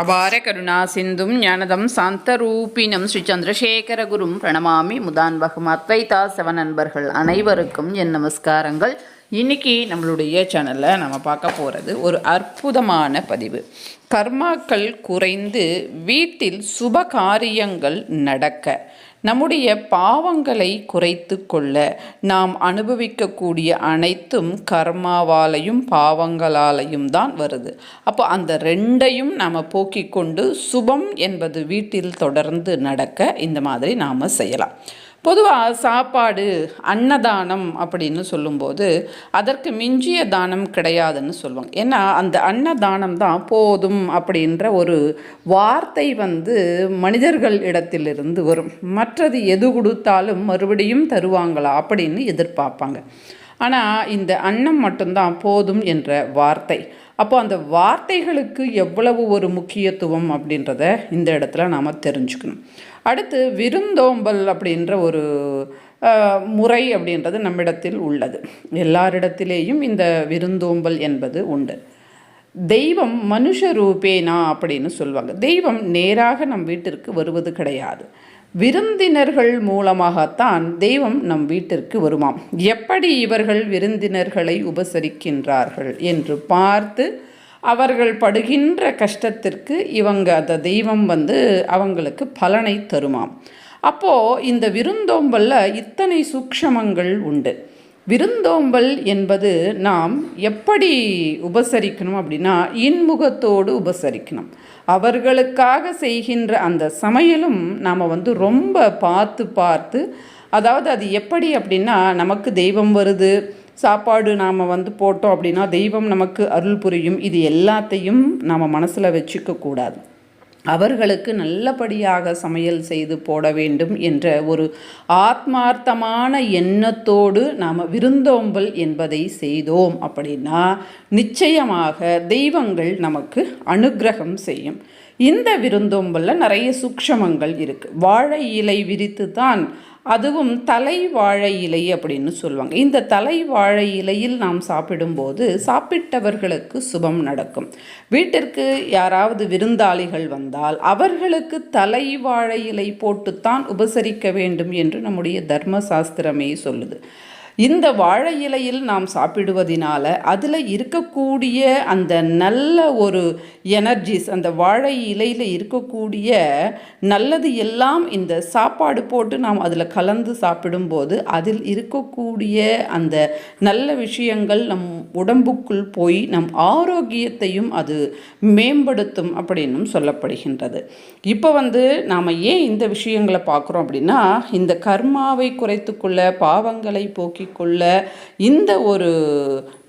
அபார கருணா சிந்தும் ஞானதம் சாந்தரூபினம் ஸ்ரீ சந்திரசேகரகுரும் பிரணமாமி முதான்பகம் அத்வைதா செவ நண்பர்கள் அனைவருக்கும் என் நமஸ்காரங்கள். இன்னைக்கு நம்மளுடைய சேனலில் நம்ம பார்க்க போகிறது ஒரு அற்புதமான பதிவு. கர்மாக்கள் குறைந்து வீட்டில் சுப காரியங்கள் நடக்க. நம்முடைய பாவங்களை குறைத்து கொள்ள நாம் அனுபவிக்கக்கூடிய அனைத்தும் கர்மாவாலையும் பாவங்களாலையும் தான் வருது. அப்போ அந்த ரெண்டையும் நாம் போக்கிக் கொண்டு சுபம் என்பது வீட்டில் தொடர்ந்து நடக்க இந்த மாதிரி நாம் செய்யலாம். பொதுவாக சாப்பாடு அன்னதானம் அப்படின்னு சொல்லும்போது அதற்கு மிஞ்சிய தானம் கிடையாதுன்னு சொல்லுவாங்க. ஏன்னா அந்த அன்னதானம் தான் போதும் அப்படின்ற ஒரு வார்த்தை வந்து மனிதர்கள் இடத்திலிருந்து வரும். மற்றது எது கொடுத்தாலும் மறுபடியும் தருவாங்களா அப்படின்னு எதிர்பார்ப்பாங்க. ஆனால் இந்த அன்னம் மட்டும்தான் போதும் என்ற வார்த்தை. அப்போ அந்த வார்த்தைகளுக்கு எவ்வளவு ஒரு முக்கியத்துவம் அப்படின்றத இந்த இடத்துல நாம் தெரிஞ்சுக்கணும். அடுத்து விருந்தோம்பல் அப்படின்ற ஒரு முறை அப்படின்றது நம்மிடத்தில் உள்ளது. எல்லாரிடத்திலேயும் இந்த விருந்தோம்பல் என்பது உண்டு. தெய்வம் மனுஷ ரூபேனா அப்படின்னு சொல்லுவாங்க தெய்வம் நேராக நம் வீட்டிற்கு வருவது கிடையாது. விருந்தினர்கள் மூலமாகத்தான் தெய்வம் நம் வீட்டிற்கு வருமாம். எப்படி இவர்கள் விருந்தினர்களை உபசரிக்கின்றார்கள் என்று பார்த்து அவர்கள் படுகின்ற கஷ்டத்திற்கு இவங்க அந்த தெய்வம் வந்து அவங்களுக்கு பலனை தருமாம். அப்போது இந்த விருந்தோம்பலில் இத்தனை சூக்ஷமங்கள் உண்டு. விருந்தோம்பல் என்பது நாம் எப்படி உபசரிக்கணும் அப்படின்னா இன்முகத்தோடு உபசரிக்கணும். அவர்களுக்காக செய்கின்ற அந்த சமையலும் நாம் வந்து ரொம்ப பார்த்து பார்த்து அதாவது அது எப்படி அப்படின்னா நமக்கு தெய்வம் வருது சாப்பாடு நாம் வந்து போட்டோம் அப்படின்னா தெய்வம் நமக்கு அருள் புரியும். இது எல்லாத்தையும் நாம் மனசில் வச்சுக்க கூடாது. அவர்களுக்கு நல்லபடியாக சமையல் செய்து போட வேண்டும் என்ற ஒரு ஆத்மார்த்தமான எண்ணத்தோடு நாம் விருந்தோம்பல் என்பதை செய்தோம் அப்படின்னா நிச்சயமாக தெய்வங்கள் நமக்கு அனுக்கிரகம் செய்யும். இந்த விருந்தோம்பலில் நிறைய சூக்ஷமங்கள் இருக்குது வாழை இலை விரித்து தான் அதுவும் தலை வாழை இலை அப்படின்னு சொல்லுவாங்க. இந்த தலை வாழை இலையில் நாம் சாப்பிடும்போது சாப்பிட்டவர்களுக்கு சுபம் நடக்கும். வீட்டிற்கு யாராவது விருந்தாளிகள் வந்தால் அவர்களுக்கு தலை வாழை இலை போட்டுத்தான் உபசரிக்க வேண்டும் என்று நம்முடைய தர்ம சாஸ்திரமே சொல்லுது. இந்த வாழை இலையில் நாம் சாப்பிடுவதினால அதில் இருக்கக்கூடிய அந்த நல்ல ஒரு எனர்ஜிஸ் அந்த வாழை இலையில் இருக்கக்கூடிய நல்லது எல்லாம் இந்த சாப்பாடு போட்டு நாம் அதில் கலந்து சாப்பிடும்போது அதில் இருக்கக்கூடிய அந்த நல்ல விஷயங்கள் நம் உடம்புக்குள் போய் நம் ஆரோக்கியத்தையும் அது மேம்படுத்தும் அப்படின்னும் சொல்லப்படுகின்றது. இப்போ வந்து நாம் ஏன் இந்த விஷயங்களை பார்க்குறோம் அப்படின்னா இந்த கர்மாவை குறைத்துக்கொள்ள பாவங்களை போக்கி கொள்ள இந்த ஒரு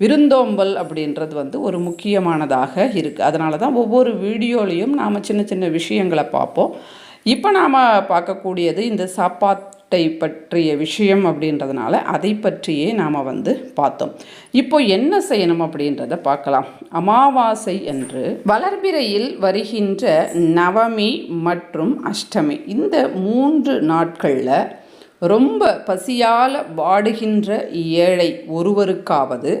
விருந்தோம்பல் அப்படின்றது வந்து ஒரு முக்கியமானதாக இருக்குது அதனால தான் ஒவ்வொரு வீடியோலையும் நாம் சின்ன சின்ன விஷயங்களை பார்ப்போம். இப்போ நாம் பார்க்கக்கூடியது இந்த சாப்பாட்டை பற்றிய விஷயம் அப்படின்றதுனால அதை பற்றியே நாம் வந்து பார்த்தோம். இப்போ என்ன செய்யணும் அப்படின்றத பார்க்கலாம். அமாவாசை என்று வளர்பிறையில் வருகின்ற நவமி மற்றும் அஷ்டமி இந்த மூன்று நாட்களில் ரொம்ப பசியால் வாடுகின்ற ஏழை ஒருவருக்காவது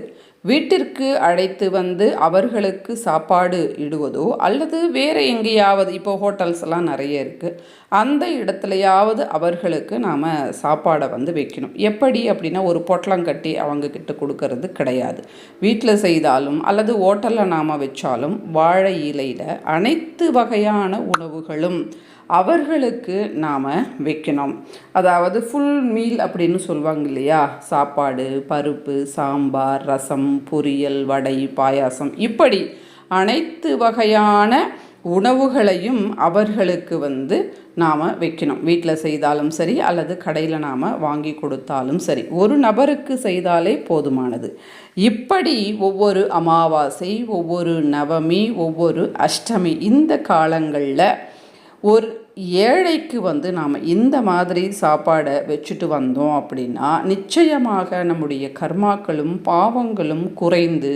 வீட்டிற்கு அழைத்து வந்து அவர்களுக்கு சாப்பாடு இடுவதோ அல்லது வேறு எங்கேயாவது இப்போ ஹோட்டல்ஸ் எல்லாம் நிறைய இருக்குது அந்த இடத்துலையாவது அவர்களுக்கு நாம் சாப்பாடை வந்து வைக்கணும். எப்படி அப்படின்னா ஒரு பொட்டலம் கட்டி அவங்கக்கிட்ட கொடுக்கறது கிடையாது. வீட்டில் செய்தாலும் அல்லது ஹோட்டலில் நாம் வச்சாலும் வாழை இலையில் அனைத்து வகையான உணவுகளும் அவர்களுக்கு நாம் வைக்கணும். அதாவது ஃபுல் மீல் அப்படின்னு சொல்லுவாங்க இல்லையா? சாப்பாடு பருப்பு சாம்பார் ரசம் பொரியல் வடை பாயாசம். இப்படி அனைத்து வகையான உணவுகளையும் அவர்களுக்கு வந்து நாம் வைக்கணும். வீட்டில் செய்தாலும் சரி அல்லது கடையில் நாம் வாங்கி கொடுத்தாலும் சரி. ஒரு நபருக்கு செய்தாலே போதுமானது. இப்படி ஒவ்வொரு அமாவாசை ஒவ்வொரு நவமி ஒவ்வொரு அஷ்டமி இந்த காலங்களில் ஒரு ஏழைக்கு வந்து நாம் இந்த மாதிரி சாப்பாடை வச்சுட்டு வந்தோம் அப்படின்னா நிச்சயமாக நம்முடைய கர்மாக்களும் பாவங்களும் குறைந்து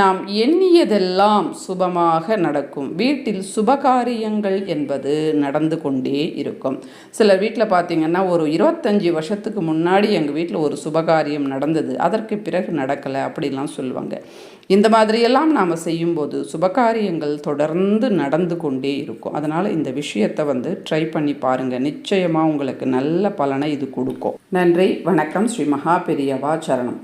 நாம் எண்ணியதெல்லாம் சுபமாக நடக்கும். வீட்டில் சுபகாரியங்கள் என்பது நடந்து கொண்டே இருக்கும். சிலர் வீட்டில் பார்த்தீங்கன்னா ஒரு இருபத்தஞ்சி வருஷத்துக்கு முன்னாடி எங்கள் வீட்டில் ஒரு சுபகாரியம் நடந்தது. அதற்கு பிறகு நடக்கலை அப்படிலாம் சொல்லுவாங்க. இந்த மாதிரியெல்லாம் நாம் செய்யும்போது சுபகாரியங்கள் தொடர்ந்து நடந்து கொண்டே இருக்கும். அதனால் இந்த விஷயத்தை வந்து ட்ரை பண்ணி பாருங்கள் நிச்சயமாக உங்களுக்கு நல்ல பலனை இது கொடுக்கும். நன்றி. வணக்கம். ஸ்ரீ மகா பெரியவா சரணம்.